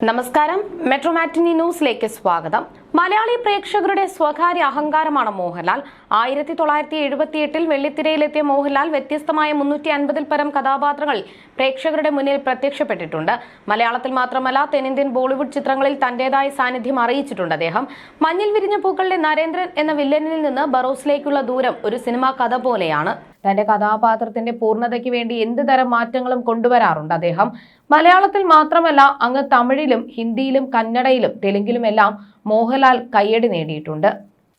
നമസ്കാരം. മെട്രോ മാറ്റിനി ന്യൂസിലേക്ക് സ്വാഗതം. മലയാളി പ്രേക്ഷകരുടെ സ്വകാര്യ അഹങ്കാരമാണ് മോഹൻലാൽ. ആയിരത്തി തൊള്ളായിരത്തി എഴുപത്തി എട്ടിൽ വെള്ളിത്തിരയിലെത്തിയ മോഹൻലാൽ വ്യത്യസ്തമായ മുന്നൂറ്റി അൻപതിൽ പരം കഥാപാത്രങ്ങളിൽ പ്രേക്ഷകരുടെ മുന്നിൽ പ്രത്യക്ഷപ്പെട്ടിട്ടുണ്ട്. മലയാളത്തിൽ മാത്രമല്ല തെന്നിന്ത്യൻ ബോളിവുഡ് ചിത്രങ്ങളിൽ തന്റേതായ സാന്നിധ്യം അറിയിച്ചിട്ടുണ്ട് അദ്ദേഹം. മഞ്ഞിൽ വിരിഞ്ഞ പൂക്കളുടെ നരേന്ദ്രൻ എന്ന വില്ലനിൽ നിന്ന് ബറോസിലേക്കുള്ള ദൂരം ഒരു സിനിമാ കഥ പോലെയാണ്. തന്റെ കഥാപാത്രത്തിന്റെ പൂർണതയ്ക്ക് വേണ്ടി എന്ത് തരം മാറ്റങ്ങളും കൊണ്ടുവരാറുണ്ട് അദ്ദേഹം? മലയാളത്തിൽ മാത്രമല്ല അങ്ങ് തമിഴിലും ഹിന്ദിയിലും കന്നഡയിലും തെലുങ്കിലുമെല്ലാം മോഹൻലാൽ കയ്യടി നേടിയിട്ടുണ്ട്.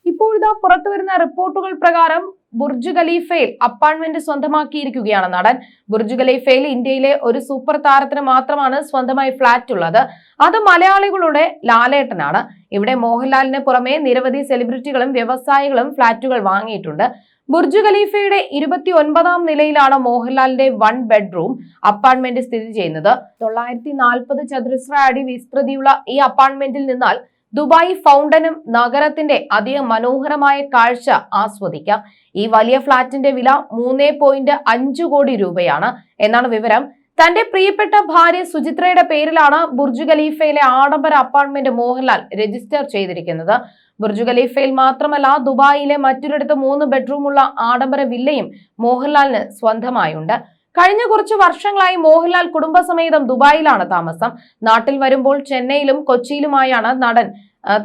ഇപ്പോഴിതാ പുറത്തുവരുന്ന റിപ്പോർട്ടുകൾ പ്രകാരം ബുർജ് ഖലീഫയിൽ അപ്പാർട്ട്മെന്റ് സ്വന്തമാക്കിയിരിക്കുകയാണ് നടൻ. ബുർജ് ഖലീഫയിൽ ഇന്ത്യയിലെ ഒരു സൂപ്പർ താരത്തിന് മാത്രമാണ് സ്വന്തമായി ഫ്ളാറ്റ് ഉള്ളത്. അത് മലയാളികളുടെ ലാലേട്ടനാണ്. ഇവിടെ മോഹൻലാലിന് പുറമെ നിരവധി സെലിബ്രിറ്റികളും വ്യവസായികളും ഫ്ളാറ്റുകൾ വാങ്ങിയിട്ടുണ്ട്. ബുർജ് ഖലീഫയുടെ ഇരുപത്തി ഒൻപതാം നിലയിലാണ് മോഹൻലാലിന്റെ വൺ ബെഡ്റൂം അപ്പാർട്ട്മെന്റ് സ്ഥിതി ചെയ്യുന്നത്. തൊള്ളായിരത്തി നാൽപ്പത് ചതുരശ്ര അടി വിസ്തൃതിയുള്ള ഈ അപ്പാർട്ട്മെന്റിൽ നിന്നാൽ ദുബായ് ഫൗണ്ടനും നഗരത്തിന്റെ അതിമനോഹരമായ കാഴ്ച ആസ്വദിക്കാം. ഈ വലിയ ഫ്ളാറ്റിന്റെ വില മൂന്നേ പോയിന്റ് അഞ്ച് കോടി രൂപയാണ് എന്നാണ് വിവരം. തന്റെ പ്രിയപ്പെട്ട ഭാര്യ സുചിത്രയുടെ പേരിലാണ് ബുർജ് ഖലീഫയിലെ ആഡംബര അപ്പാർട്ട്മെന്റ് മോഹൻലാൽ രജിസ്റ്റർ ചെയ്തിരിക്കുന്നത്. ബുർജ് ഖലീഫയിൽ മാത്രമല്ല ദുബായിലെ മറ്റൊരിടത്ത് മൂന്ന് ബെഡ്റൂമുള്ള ആഡംബര വില്ലയും മോഹൻലാലിന് സ്വന്തമായുണ്ട്. കഴിഞ്ഞ കുറച്ച് വർഷങ്ങളായി മോഹൻലാൽ കുടുംബസമേതം ദുബായിലാണ് താമസം. നാട്ടിൽ വരുമ്പോൾ ചെന്നൈയിലും കൊച്ചിയിലുമായാണ് നടൻ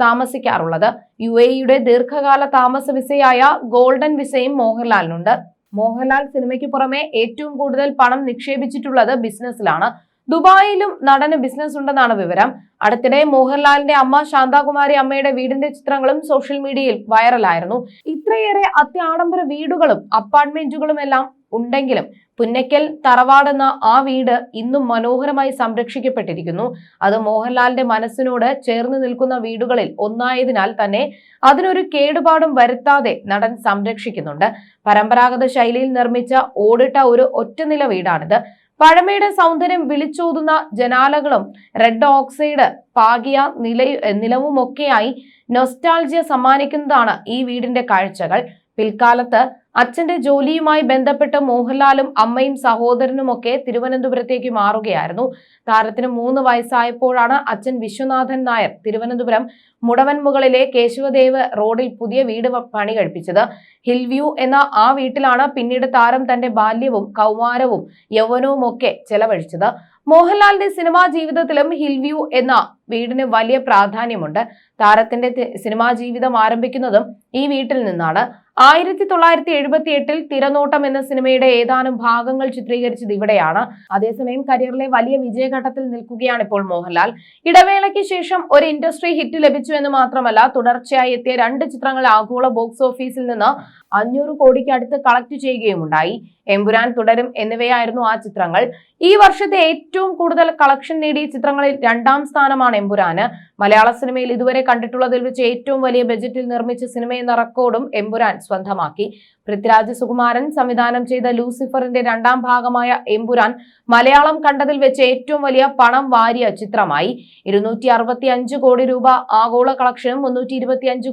താമസിക്കാറുള്ളത്. യു എയുടെ ദീർഘകാല താമസ വിസയായ ഗോൾഡൻ വിസയും മോഹൻലാലിനുണ്ട്. മോഹൻലാൽ സിനിമയ്ക്ക് പുറമെ ഏറ്റവും കൂടുതൽ പണം നിക്ഷേപിച്ചിട്ടുള്ളത് ബിസിനസ്സിലാണ്. ദുബായിലും നടന് ബിസിനസ് ഉണ്ടെന്നാണ് വിവരം. അടുത്തിടെ മോഹൻലാലിന്റെ അമ്മ ശാന്താകുമാരി അമ്മയുടെ വീടിന്റെ ചിത്രങ്ങളും സോഷ്യൽ മീഡിയയിൽ വൈറലായിരുന്നു. ഇത്രയേറെ അത്യാഡംബര വീടുകളും അപ്പാർട്ട്മെന്റുകളും എല്ലാം ഉണ്ടെങ്കിലും പുന്നയ്ക്കൽ തറവാടെന്ന ആ വീട് ഇന്നും മനോഹരമായി സംരക്ഷിക്കപ്പെട്ടിരിക്കുന്നു. അത് മോഹൻലാലിന്റെ മനസ്സിനോട് ചേർന്ന് നിൽക്കുന്ന വീടുകളിൽ ഒന്നായതിനാൽ തന്നെ അതിനൊരു കേടുപാടും വരുത്താതെ നടൻ സംരക്ഷിക്കുന്നുണ്ട്. പരമ്പരാഗത ശൈലിയിൽ നിർമ്മിച്ച ഓടിട്ട ഒരു ഒറ്റനില വീടാണിത്. പഴമയുടെ സൗന്ദര്യം വിളിച്ചോതുന്ന ജനാലകളും റെഡ് ഓക്സൈഡ് പാകിയ നില നിലവുമൊക്കെയായി നൊസ്റ്റാൾജിയ സമ്മാനിക്കുന്നതാണ് ഈ വീടിന്റെ കാഴ്ചകൾ. പിൽക്കാലത്ത് അച്ഛന്റെ ജോലിയുമായി ബന്ധപ്പെട്ട് മോഹൻലാലും അമ്മയും സഹോദരനുമൊക്കെ തിരുവനന്തപുരത്തേക്ക് മാറുകയായിരുന്നു. താരത്തിന് മൂന്ന് വയസ്സായപ്പോഴാണ് അച്ഛൻ വിശ്വനാഥൻ നായർ തിരുവനന്തപുരം മുടവൻമുകളിലെ കേശവദേവ് റോഡിൽ പുതിയ വീട് പണി കഴിപ്പിച്ചത്. ഹിൽവ്യൂ എന്ന ആ വീട്ടിലാണ് പിന്നീട് താരം തന്റെ ബാല്യവും കൗമാരവും യൗവനവും ഒക്കെ ചെലവഴിച്ചത്. മോഹൻലാലിന്റെ സിനിമാ ജീവിതത്തിലും ഹിൽവ്യൂ എന്ന വീടിന് വലിയ പ്രാധാന്യമുണ്ട്. താരത്തിന്റെ സിനിമാ ജീവിതം ആരംഭിക്കുന്നതും ഈ വീട്ടിൽ നിന്നാണ്. ആയിരത്തി തൊള്ളായിരത്തി എഴുപത്തി എട്ടിൽ തിരനോട്ടം എന്ന സിനിമയുടെ ഏതാനും ഭാഗങ്ങൾ ചിത്രീകരിച്ചത് ഇവിടെയാണ്. അതേസമയം കരിയറിലെ വലിയ വിജയഘട്ടത്തിൽ നിൽക്കുകയാണ് ഇപ്പോൾ മോഹൻലാൽ. ഇടവേളയ്ക്ക് ശേഷം ഒരു ഇൻഡസ്ട്രി ഹിറ്റ് ലഭിച്ചു എന്ന് മാത്രമല്ല തുടർച്ചയായി എത്തിയ രണ്ട് ചിത്രങ്ങൾ ആഗോള ബോക്സ് ഓഫീസിൽ നിന്ന് അഞ്ഞൂറ് കോടിക്ക് അടുത്ത് കളക്ട് ചെയ്യുകയുമുണ്ടായി എമ്പുരാൻ തുടരും എന്നിവയായിരുന്നു ആ ചിത്രങ്ങൾ. ഈ വർഷത്തെ ഏറ്റവും കൂടുതൽ കളക്ഷൻ നേടിയ ചിത്രങ്ങളിൽ രണ്ടാം സ്ഥാനമാണ് എമ്പുരാന്. മലയാള സിനിമയിൽ ഇതുവരെ കണ്ടിട്ടുള്ളതിൽ വെച്ച് ഏറ്റവും വലിയ ബജറ്റിൽ നിർമ്മിച്ച സിനിമ എന്ന റെക്കോർഡും എമ്പുരാൻ സ്വന്തമാക്കി. പൃഥ്വിരാജ് സുകുമാരൻ സംവിധാനം ചെയ്ത ലൂസിഫറിന്റെ രണ്ടാം ഭാഗമായ എമ്പുരാൻ മലയാളം കണ്ടതിൽ വെച്ച് ഏറ്റവും വലിയ പണം വാരിയ ചിത്രമായി. ഇരുന്നൂറ്റി കോടി രൂപ ആഗോള കളക്ഷനും മുന്നൂറ്റി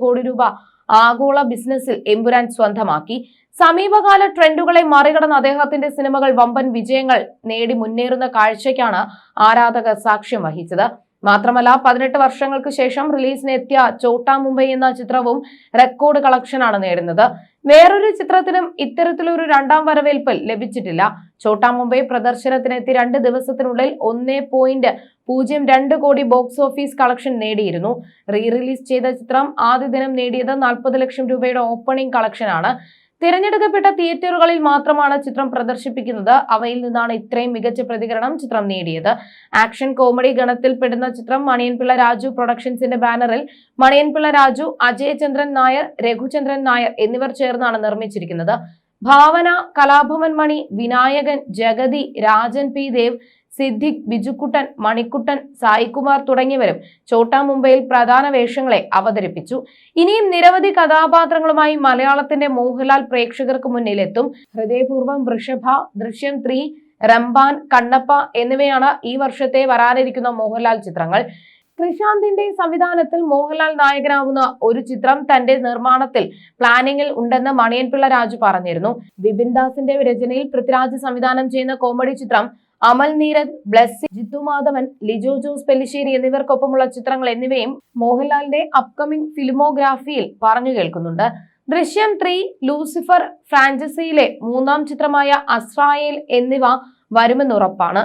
കോടി രൂപ ആഗോള ബിസിനസ്സിൽ എമ്പുരാൻ സ്വന്തമാക്കി. സമീപകാല ട്രെൻഡുകളെ മറികടന്ന് അദ്ദേഹത്തിന്റെ സിനിമകൾ വമ്പൻ വിജയങ്ങൾ നേടി മുന്നേറുന്ന കാഴ്ചയ്ക്കാണ് ആരാധകർ സാക്ഷ്യം വഹിച്ചത്. മാത്രമല്ല പതിനെട്ട് വർഷങ്ങൾക്ക് ശേഷം റിലീസിന് എത്തിയ ചോട്ടാ മുംബൈ എന്ന ചിത്രവും റെക്കോർഡ് കളക്ഷനാണ് നേടുന്നത്. വേറൊരു ചിത്രത്തിനും ഇത്തരത്തിലൊരു രണ്ടാം വരവേൽപ്പ് ലഭിച്ചിട്ടില്ല. ചോട്ടാ മുംബൈ പ്രദർശനത്തിനെത്തി രണ്ട് ദിവസത്തിനുള്ളിൽ ഒന്നേ പോയിന്റ് പൂജ്യം രണ്ട് കോടി ബോക്സ് ഓഫീസ് കളക്ഷൻ നേടിയിരുന്നു. റീ റിലീസ് ചെയ്ത ചിത്രം ആദ്യ ദിനം നേടിയത് നാൽപ്പത് ലക്ഷം രൂപയുടെ ഓപ്പണിംഗ് കളക്ഷനാണ്. തിരഞ്ഞെടുക്കപ്പെട്ട തിയേറ്ററുകളിൽ മാത്രമാണ് ചിത്രം പ്രദർശിപ്പിക്കുന്നത്. അവയിൽ നിന്നാണ് ഇത്രയും മികച്ച പ്രതികരണം ചിത്രം നേടിയത്. ആക്ഷൻ കോമഡി ഗണത്തിൽപ്പെടുന്ന ചിത്രം മണിയൻപിള്ള രാജു പ്രൊഡക്ഷൻസിന്റെ ബാനറിൽ മണിയൻപിള്ള രാജു അജയ് ചന്ദ്രൻ നായർ രഘുചന്ദ്രൻ നായർ എന്നിവർ ചേർന്നാണ് നിർമ്മിച്ചിരിക്കുന്നത്. ഭാവന കലാഭവൻ മണി വിനായകൻ ജഗതി രാജൻ പി. ദേവ് സിദ്ദിഖ് ബിജുക്കുട്ടൻ മണിക്കുട്ടൻ സായികുമാർ തുടങ്ങിയവരും ചോട്ടാ മുംബൈയിൽ പ്രധാന വേഷങ്ങളെ അവതരിപ്പിച്ചു. ഇനിയും നിരവധി കഥാപാത്രങ്ങളുമായി മലയാളത്തിന്റെ മോഹൻലാൽ പ്രേക്ഷകർക്ക് മുന്നിലെത്തും. ഹൃദയപൂർവം വൃഷഭ ദൃശ്യം ത്രീ റംബാൻ കണ്ണപ്പ എന്നിവയാണ് ഈ വർഷത്തെ വരാനിരിക്കുന്ന മോഹൻലാൽ ചിത്രങ്ങൾ. ത്രിശാന്തിന്റെ സംവിധാനത്തിൽ മോഹൻലാൽ നായകനാവുന്ന ഒരു ചിത്രം തന്റെ നിർമ്മാണത്തിൽ പ്ലാനിങ്ങിൽ ഉണ്ടെന്ന് മണിയൻപിള്ള രാജു പറഞ്ഞിരുന്നു. ബിപിൻ ദാസിന്റെ രചനയിൽ പൃഥ്വിരാജ് സംവിധാനം ചെയ്യുന്ന കോമഡി ചിത്രം അമൽ നീരദ് ബ്ലസ്സി ജിത്തു മാധവൻ ലിജോ ജോസ് പെല്ലിശ്ശേരി എന്നിവർക്കൊപ്പമുള്ള ചിത്രങ്ങൾ എന്നിവയും മോഹൻലാലിന്റെ അപ്കമിംഗ് ഫിലിമോഗ്രാഫിയിൽ പറഞ്ഞു കേൾക്കുന്നുണ്ട്. ദൃശ്യം ത്രീ ലൂസിഫർ ഫ്രാഞ്ചസിയിലെ മൂന്നാം ചിത്രമായ അസ്രായേൽ എന്നിവ വരുമെന്ന് ഉറപ്പാണ്.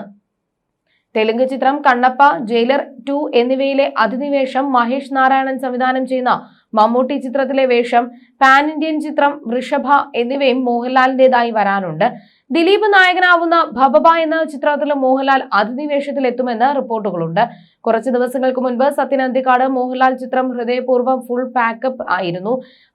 തെലുങ്ക് ചിത്രം കണ്ണപ്പ ജയിലർ ടു എന്നിവയിലെ അതിഥിവേഷം മഹേഷ് നാരായണൻ സംവിധാനം ചെയ്യുന്ന മമ്മൂട്ടി ചിത്രത്തിലെ വേഷം പാൻ ഇന്ത്യൻ ചിത്രം വൃഷഭ എന്നിവയും മോഹൻലാലിന്റേതായി വരാനുണ്ട്. ദിലീപ് നായകനാവുന്ന ഭബബ എന്ന ചിത്രത്തിൽ മോഹൻലാൽ അതിഥി വേഷത്തിൽ എത്തുമെന്ന് റിപ്പോർട്ടുകളുണ്ട്. കുറച്ച് ദിവസങ്ങൾക്ക് മുൻപ് സത്യൻ അന്തിക്കാട് മോഹൻലാൽ ചിത്രം ഹൃദയപൂർവം ഫുൾ പാക്കപ്പ് ആയിരുന്നു.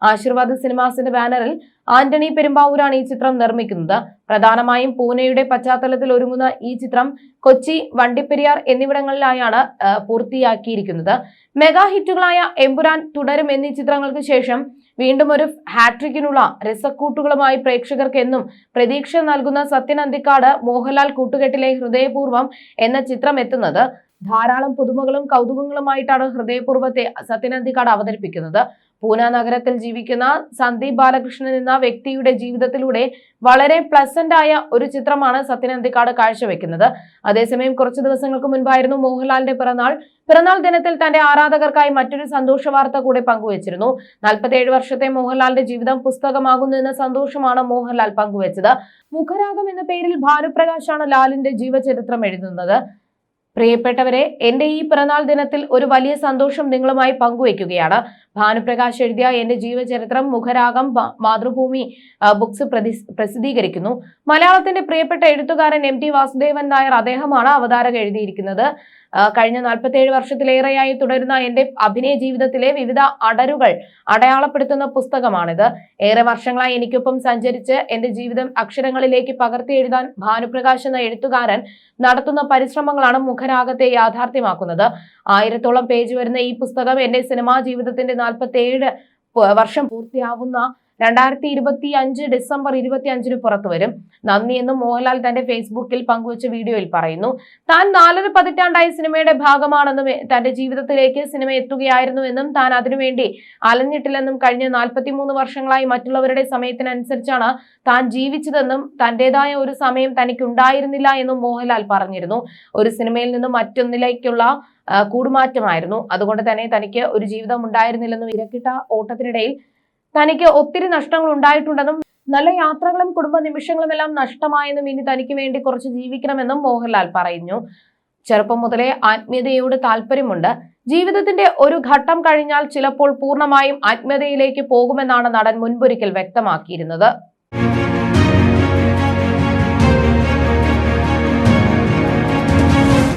ആശീർവാദ് സിനിമാസിന്റെ ബാനറിൽ ആന്റണി പെരുമ്പാവൂരാണ് ഈ ചിത്രം നിർമ്മിക്കുന്നത്. പ്രധാനമായും പൂനെയുടെ പശ്ചാത്തലത്തിൽ ഒരുങ്ങുന്ന ഈ ചിത്രം കൊച്ചി വണ്ടിപ്പെരിയാർ എന്നിവിടങ്ങളിലായാണ് പൂർത്തിയാക്കിയിരിക്കുന്നത്. മെഗാ ഹിറ്റുകളായ എമ്പുരാൻ തുടരും എന്നീ ചിത്രങ്ങൾക്ക് ശേഷം വീണ്ടും ഒരു ഹാട്രിക്കിനുള്ള രസക്കൂട്ടുകളുമായി പ്രേക്ഷകർക്ക് എന്നും പ്രതീക്ഷ നൽകുന്ന സത്യൻ അന്തിക്കാട് മോഹൻലാൽ കൂട്ടുകെട്ടിലെ ഹൃദയപൂർവം എന്ന ചിത്രം എത്തുന്നത് ധാരാളം പുതുമകളും കൗതുകങ്ങളുമായിട്ടാണ് ഹൃദയപൂർവത്തെ സത്യനന്ദിക്കാട് അവതരിപ്പിക്കുന്നത്. പൂന നഗരത്തിൽ ജീവിക്കുന്ന സന്ദീപ് ബാലകൃഷ്ണൻ എന്ന വ്യക്തിയുടെ ജീവിതത്തിലൂടെ വളരെ പ്ലസന്റ് ആയ ഒരു ചിത്രമാണ് സത്യനന്ദിക്കാട് കാഴ്ചവെക്കുന്നത്. അതേസമയം കുറച്ചു ദിവസങ്ങൾക്ക് മുൻപായിരുന്നു മോഹൻലാലിന്റെ പിറന്നാൾ. പിറന്നാൾ ദിനത്തിൽ തന്റെ ആരാധകർക്കായി മറ്റൊരു സന്തോഷ വാർത്ത കൂടി പങ്കുവച്ചിരുന്നു. നാൽപ്പത്തിയേഴ് വർഷത്തെ മോഹൻലാലിന്റെ ജീവിതം പുസ്തകമാകുന്നു എന്ന സന്തോഷമാണ് മോഹൻലാൽ പങ്കുവച്ചത്. മുഖരാഗം എന്ന പേരിൽ ഭാനുപ്രകാശാണ് ലാലിന്റെ ജീവചരിത്രം എഴുതുന്നത്. പ്രിയപ്പെട്ടവരെ എന്റെ ഈ പിറന്നാൾ ദിനത്തിൽ ഒരു വലിയ സന്തോഷം നിങ്ങളുമായി പങ്കുവയ്ക്കുകയാണ്. ഭാനുപ്രകാശ് എഴുതിയ എന്റെ ജീവചരിത്രം മുഖരാഗം മാതൃഭൂമി ബുക്സ് പ്രസിദ്ധീകരിക്കുന്നു. മലയാളത്തിന്റെ പ്രിയപ്പെട്ട എഴുത്തുകാരൻ എം ടി വാസുദേവൻ നായർ അദ്ദേഹമാണ് അവതാരക എഴുതിയിരിക്കുന്നത്. കഴിഞ്ഞ നാൽപ്പത്തിയേഴ് വർഷത്തിലേറെയായി തുടരുന്ന എന്റെ അഭിനയ ജീവിതത്തിലെ വിവിധ അടരുകൾ അടയാളപ്പെടുത്തുന്ന പുസ്തകമാണിത്. ഏറെ വർഷങ്ങളായി എനിക്കൊപ്പം സഞ്ചരിച്ച് എന്റെ ജീവിതം അക്ഷരങ്ങളിലേക്ക് പകർത്തി എഴുതാൻ ഭാനുപ്രകാശ് എന്ന എഴുത്തുകാരൻ നടത്തുന്ന പരിശ്രമങ്ങളാണ് മുഖരാഗത്തെ യാഥാർത്ഥ്യമാക്കുന്നത്. ആയിരത്തോളം പേജ് വരുന്ന ഈ പുസ്തകം എന്റെ സിനിമാ ജീവിതത്തിന്റെ നാൽപ്പത്തിയേഴ് വർഷം പൂർത്തിയാവുന്ന രണ്ടായിരത്തി ഇരുപത്തി അഞ്ച് ഡിസംബർ ഇരുപത്തി അഞ്ചിന് പുറത്തു വരും. നന്ദി എന്നും മോഹൻലാൽ തന്റെ ഫേസ്ബുക്കിൽ പങ്കുവച്ച വീഡിയോയിൽ പറയുന്നു. താൻ നാലര പതിറ്റാണ്ടായി സിനിമയുടെ ഭാഗമാണെന്നും തന്റെ ജീവിതത്തിലേക്ക് സിനിമ എത്തുകയായിരുന്നുവെന്നും താൻ അതിനുവേണ്ടി അലഞ്ഞിട്ടില്ലെന്നും കഴിഞ്ഞ നാൽപ്പത്തിമൂന്ന് വർഷങ്ങളായി മറ്റുള്ളവരുടെ സമയത്തിനനുസരിച്ചാണ് താൻ ജീവിച്ചതെന്നും തന്റേതായ ഒരു സമയം തനിക്കുണ്ടായിരുന്നില്ല എന്നും മോഹൻലാൽ പറഞ്ഞിരുന്നു. ഒരു സിനിമയിൽ നിന്നും മറ്റൊന്നിലേക്കുള്ള കൂടുമാറ്റമായിരുന്നു. അതുകൊണ്ട് തന്നെ തനിക്ക് ഒരു ജീവിതം ഉണ്ടായിരുന്നില്ലെന്നും ഇരക്കിട്ട ഓട്ടത്തിനിടയിൽ തനിക്ക് ഒത്തിരി നഷ്ടങ്ങൾ ഉണ്ടായിട്ടുണ്ടെന്നും നല്ല യാത്രകളും കുടുംബ നിമിഷങ്ങളും എല്ലാം നഷ്ടമായെന്നും ഇനി തനിക്ക് വേണ്ടി കുറച്ച് ജീവിക്കണമെന്നും മോഹൻലാൽ പറഞ്ഞു ചെറുപ്പം മുതലേ ആത്മീയതയോട് താല്പര്യമുണ്ട്. ജീവിതത്തിന്റെ ഒരു ഘട്ടം കഴിഞ്ഞാൽ ചിലപ്പോൾ പൂർണമായും ആത്മീയതയിലേക്ക് പോകുമെന്നാണ് നടൻ മുൻപൊരിക്കൽ വ്യക്തമാക്കിയിരുന്നത്.